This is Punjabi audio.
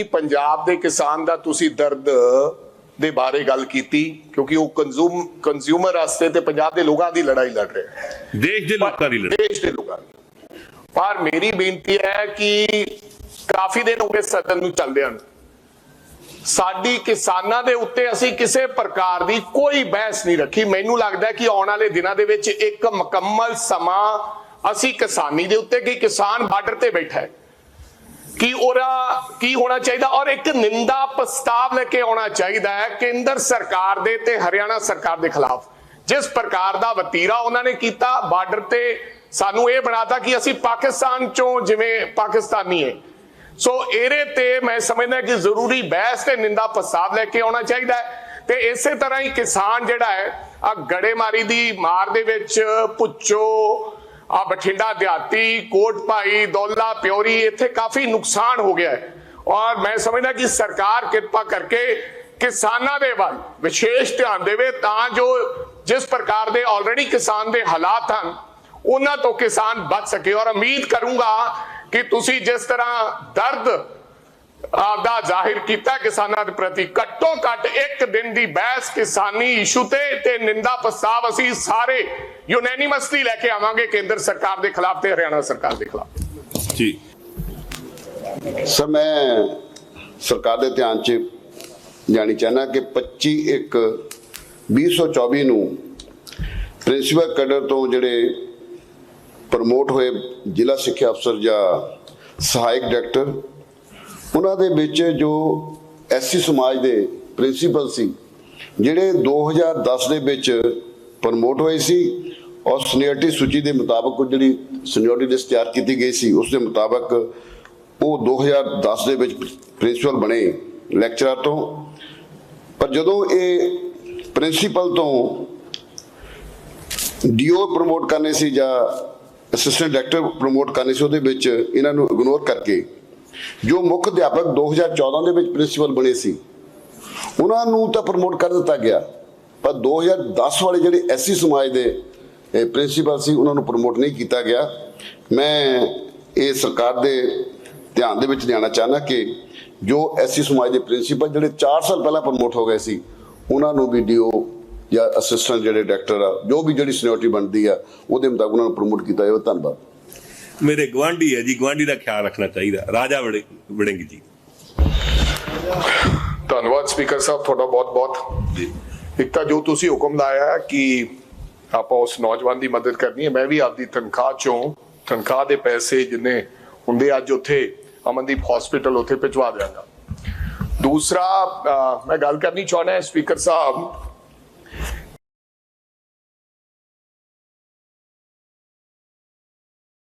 ਕਿ ਪੰਜਾਬ ਦੇ ਕਿਸਾਨ ਦਾ ਤੁਸੀਂ ਦਰਦ ਦੇ ਬਾਰੇ ਗੱਲ ਕੀਤੀ ਕਿਉਂਕਿ ਉਹ ਕੰਜ਼ੂਮ ਕੰਜ਼ਿਊਮਰ ਵਾਸਤੇ ਤੇ ਪੰਜਾਬ ਦੇ ਲੋਕਾਂ ਦੀ ਲੜਾਈ ਲੜ ਰਿਹਾ ਦੇਸ਼ ਦੇ ਲੋਕਾਂ ਦੀ ਲੜਾਈ। ਦੇਸ਼ ਦੇ ਲੋਕਾਂ ਦੀ। ਪਰ ਮੇਰੀ ਬੇਨਤੀ ਹੈ ਕਿ ਕਾਫੀ ਦਿਨ ਹੋ ਗਏ ਸਦਨ ਨੂੰ ਚੱਲਦਿਆਂ ਨੂੰ ਸਾਡੀ ਕਿਸਾਨਾਂ ਦੇ ਉੱਤੇ ਅਸੀਂ ਕਿਸੇ ਪ੍ਰਕਾਰ ਦੀ ਕੋਈ ਬਹਿਸ ਨਹੀਂ ਰੱਖੀ। ਮੈਨੂੰ ਲੱਗਦਾ ਕਿ ਆਉਣ ਵਾਲੇ ਦਿਨਾਂ ਦੇ ਵਿੱਚ ਇੱਕ ਮੁਕੰਮਲ ਸਮਾਂ ਅਸੀਂ ਕਿਸਾਨੀ ਦੇ ਉੱਤੇ ਕਿ ਕਿਸਾਨ ਬਾਰਡਰ ਤੇ ਬੈਠਾ ਹੈ। ਕਿ ਉਹਦਾ ਕੀ ਹੋਣਾ ਚਾਹੀਦਾ? ਔਰ ਇੱਕ ਨਿੰਦਾ ਪ੍ਰਸਤਾਵ ਲੈ ਕੇ ਆਉਣਾ ਚਾਹੀਦਾ ਹੈ ਕੇਂਦਰ ਸਰਕਾਰ ਦੇ ਤੇ ਹਰਿਆਣਾ ਸਰਕਾਰ ਦੇ ਖਿਲਾਫ। ਜਿਸ ਪ੍ਰਕਾਰ ਦਾ ਵਤੀਰਾ ਉਹਨਾਂ ਨੇ ਕੀਤਾ, ਬਾਰਡਰ ਤੇ ਸਾਨੂੰ ਇਹ ਬਣਾਤਾ ਕਿ ਅਸੀਂ ਪਾਕਿਸਤਾਨ ਚੋਂ ਜਿਵੇਂ ਪਾਕਿਸਤਾਨੀ ਹੈ ਸੋ ਇਹਦੇ ਤੇ ਮੈਂ ਸਮਝਦਾ ਕਿ ਜ਼ਰੂਰੀ ਬਹਿਸ ਤੇ ਨਿੰਦਾ ਪ੍ਰਸਤਾਵ ਲੈ ਕੇ ਆਉਣਾ ਚਾਹੀਦਾ ਹੈ। ਤੇ ਇਸੇ ਤਰ੍ਹਾਂ ਹੀ ਕਿਸਾਨ ਜਿਹੜਾ ਹੈ ਆ ਗੜੇਮਾਰੀ ਦੀ ਮਾਰ ਦੇ ਵਿੱਚ ਪੁੱਚੋ ਆ ਬਠਿੰਡਾ ਦਿਹਾਤੀ, ਕੋਟ ਭਾਈ ਦੌਲਾ ਪਿਉਰੀ ਇੱਥੇ ਕਾਫੀ ਨੁਕਸਾਨ ਹੋ ਗਿਆ ਹੈ। ਔਰ ਮੈਂ ਸਮਝਦਾ ਕਿ ਸਰਕਾਰ ਕਿਰਪਾ ਕਰਕੇ ਕਿਸਾਨਾਂ ਦੇ ਵੱਲ ਵਿਸ਼ੇਸ਼ ਧਿਆਨ ਦੇਵੇ ਤਾਂ ਜੋ ਜਿਸ ਪ੍ਰਕਾਰ ਦੇ ਆਲਰੇਡੀ ਕਿਸਾਨ ਦੇ ਹਾਲਾਤ ਹਨ, ਉਹਨਾਂ ਤੋਂ ਕਿਸਾਨ ਬਚ ਸਕੇ। ਔਰ ਉਮੀਦ ਕਰੂੰਗਾ ਕਿ ਤੁਸੀਂ ਜਿਸ ਤਰ੍ਹਾਂ ਦਰਦ ਆਪਦਾ ਜ਼ਾਹਿਰ ਕੀਤਾ ਕਿਸਾਨਾਂ ਦੇ ਪ੍ਰਤੀ। ਘੱਟੋ ਘੱਟ ਇੱਕ ਦਿਨ ਦੀ ਬਹਿਸ ਕਿਸਾਨੀ ਇਸ਼ੂ ਤੇ ਤੇ ਨਿੰਦਾ ਪ੍ਰਸਤਾਵ ਅਸੀਂ ਸਾਰੇ ਯੂਨੈਨਿਮਸਲੀ ਲੈ ਕੇ ਆਵਾਂਗੇ ਕੇਂਦਰ ਸਰਕਾਰ ਦੇ ਖਿਲਾਫ ਤੇ ਹਰਿਆਣਾ ਸਰਕਾਰ ਦੇ ਖਿਲਾਫ। ਜੀ। ਸਰ ਮੈਂ ਸਰਕਾਰ ਦੇ ਧਿਆਨ 'ਚ ਜਾਣੀ ਚਾਹਨਾ ਕਿ 25 ਇੱਕ 2024 ਨੂੰ ਪ੍ਰਿੰਸੀਪਲ ਕੈਡਰ ਤੋਂ ਜਿਹੜੇ ਪ੍ਰਮੋਟ ਹੋਏ ਜ਼ਿਲ੍ਹਾ ਸਿੱਖਿਆ ਅਫਸਰ ਜਾਂ ਸਹਾਇਕ ਡਾਇਰੈਕਟਰ ਉਹਨਾਂ ਦੇ ਵਿੱਚ ਜੋ ਐਸਸੀ ਸਮਾਜ ਦੇ ਪ੍ਰਿੰਸੀਪਲ ਸੀ, ਜਿਹੜੇ 2010 ਦੇ ਵਿੱਚ ਪ੍ਰਮੋਟ ਹੋਏ ਸੀ, ਔਰ ਸੀਨੀਅਰਟੀ ਸੂਚੀ ਦੇ ਮੁਤਾਬਕ ਉਹ ਜਿਹੜੀ ਸੀਨੀਅਰਟੀ ਲਿਸਟ ਤਿਆਰ ਕੀਤੀ ਗਈ ਸੀ, ਉਸ ਦੇ ਮੁਤਾਬਕ ਉਹ 2010 ਦੇ ਵਿੱਚ ਪ੍ਰਿੰਸੀਪਲ ਬਣੇ ਲੈਕਚਰਰ ਤੋਂ। ਪਰ ਜਦੋਂ ਇਹ ਪ੍ਰਿੰਸੀਪਲ ਤੋਂ ਡੀਓ ਪ੍ਰਮੋਟ ਕਰਨੇ ਸੀ ਜਾਂ ਅਸਿਸਟੈਂਟ ਡਾਇਰੈਕਟਰ ਪ੍ਰਮੋਟ ਕਰਨੇ ਸੀ, ਉਹਦੇ ਵਿੱਚ ਇਹਨਾਂ ਨੂੰ ਇਗਨੋਰ ਕਰਕੇ ਜੋ ਮੁੱਖ ਅਧਿਆਪਕ 2014 ਦੇ ਵਿੱਚ ਪ੍ਰਿੰਸੀਪਲ ਬਣੇ ਸੀ, ਉਹਨਾਂ ਨੂੰ ਤਾਂ ਪ੍ਰਮੋਟ ਕਰ ਦਿੱਤਾ ਗਿਆ। ਪਰ 2010 ਵਾਲੇ ਜਿਹੜੇ ਐਸਸੀ ਸਮਾਜ ਦੇ ਪ੍ਰਿੰਸੀਪਲ ਸੀ, ਉਹਨਾਂ ਨੂੰ ਪ੍ਰਮੋਟ ਨਹੀਂ ਕੀਤਾ ਗਿਆ। ਮੈਂ ਇਹ ਸਰਕਾਰ ਦੇ ਧਿਆਨ ਦੇ ਵਿੱਚ ਲਿਆਉਣਾ ਚਾਹੁੰਦਾ ਕਿ ਜੋ ਐਸਸੀ ਸਮਾਜ ਦੇ ਪ੍ਰਿੰਸੀਪਲ ਜਿਹੜੇ 4 ਸਾਲ ਪਹਿਲਾਂ ਪ੍ਰਮੋਟ ਹੋ ਗਏ ਸੀ, ਉਹਨਾਂ ਨੂੰ ਵੀ ਡੀਓ ਜਾਂ ਅਸਿਸਟੈਂਟ ਜਿਹੜੇ ਡਾਇਰੈਕਟਰ ਆ, ਜੋ ਵੀ ਜਿਹੜੀ ਸੀਨੀਅਰਟੀ ਬਣਦੀ ਆ, ਉਹਦੇ ਮੁਤਾਬਕ ਉਹਨਾਂ ਨੂੰ ਪ੍ਰਮੋਟ ਕੀਤਾ ਜਾਵੇ। ਧੰਨਵਾਦ। ਮੇਰੇ ਗਵਾਂਢੀ ਹੈ ਜੀ ਗਵਾਂਢੀ ਦਾ ਖਿਆਲ ਰੱਖਣਾ ਚਾਹੀਦਾ। ਰਾਜਾ ਵੜੇ ਵੜਿੰਗ ਜੀ। ਧੰਨਵਾਦ ਸਪੀਕਰ ਸਾਹਿਬ ਤੁਹਾਡਾ ਬਹੁਤ ਬਹੁਤ ਜੀ। ਇੱਕ ਤਾਂ ਜੋ ਤੁਸੀਂ ਹੁਕਮ ਲਾਇਆ ਹੈ ਕਿ ਆਪਾਂ ਉਸ ਨੌਜਵਾਨ ਦੀ ਮਦਦ ਕਰਨੀ ਹੈ ਮੈਂ ਵੀ ਆਪਦੀ ਤਨਖਾਹ ਚੋਂ ਤਨਖਾਹ ਦੇ ਪੈਸੇ ਜਿੰਨੇ ਹੁੰਦੇ ਅੱਜ ਉੱਥੇ ਅਮਨਦੀਪ ਹਸਪੀਟਲ ਉੱਥੇ ਭਿਜਵਾ ਦਿਆਂਗਾ। ਦੂਸਰਾ ਮੈਂ ਗੱਲ ਕਰਨੀ ਚਾਹੁੰਦਾ ਹਾਂ ਸਪੀਕਰ ਸਾਹਿਬ